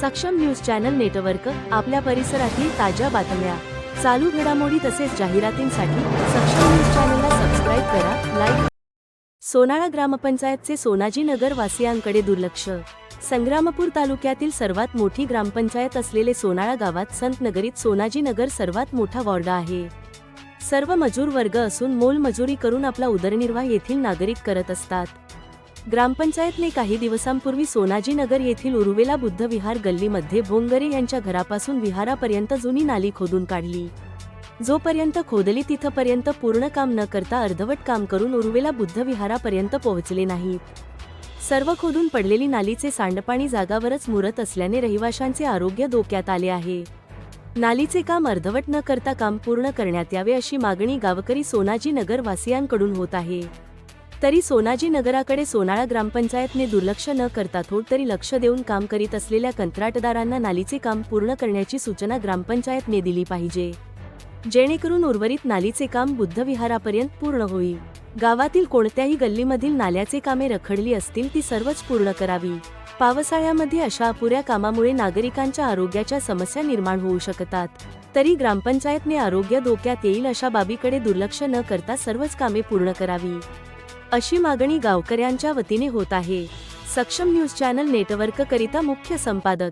सक्षम news channel network आपल्या परिसरातील ताज्या बातम्या. चालू घडामोडी तसेच जाहिरातींसाठी सक्षम न्यूज चॅनलला सबस्क्राईब करा लाईक सोनाळा ग्रामपंचायतचे सोनाजी नगर वासियांकडे दुर्लक्ष. संग्रामपूर तालुक्यातील सर्वात मोठी ग्रामपंचायत असलेले सोनाळा गावात संत नगरीत सोनाजी नगर सर्वात मोठा वॉर्ड आहे. सर्व मजूर वर्ग असून मोलमजुरी करून आपला उदरनिर्वाह येथील नागरिक करत असतात. ग्रामपंचायतने काही दिवसांपूर्वी सोनाजी नगर येथील उरुवेला बुद्ध विहार गल्लीमध्ये भोंगरे यांच्या घरापासून विहारापर्यंत जुनी नाली खोदून काढली. जोपर्यंत खोदली तिथपर्यंत पूर्ण काम न करता अर्धवट काम करून उरुवेला बुद्ध विहारापर्यंत पोहोचले नाहीत सर्व खोदून पडलेली नालीचे सांडपाणी जागावरच मुरत असल्याने रहिवाशांचे आरोग्य धोक्यात आले आहे. नालीचे काम अर्धवट न करता काम पूर्ण करण्यात यावे अशी मागणी गावकरी सोनाजी नगरवासियांकडून होत आहे. तरी सोनाजी नगराकडे सोनाळा ग्रामपंचायतने दुर्लक्ष न करता थोड तरी लक्ष देऊन काम करीत असलेल्या कंत्राटदारांना नालीचे काम पूर्ण करण्याची सूचना ग्रामपंचायतने दिली पाहिजे. जेणेकरून उर्वरित नालीचे काम बुद्धविहारापर्यंत पूर्ण होईल. गावातील कोणत्याही गल्लीमधील नाल्याचे कामे रखडली असतील ती सर्वच पूर्ण करावी. पावसाळ्यामध्ये अशा अपुऱ्या कामामुळे नागरिकांच्या आरोग्याच्या समस्या निर्माण होऊ शकतात. तरी ग्रामपंचायतने आरोग्य धोक्यात येईल अशा बाबीकडे दुर्लक्ष न करता सर्वच कामे पूर्ण करावी. अशी मागणी गावकऱ्यांच्या वतीने होत आहे. सक्षम न्यूज चॅनल नेटवर्क करिता मुख्य संपादक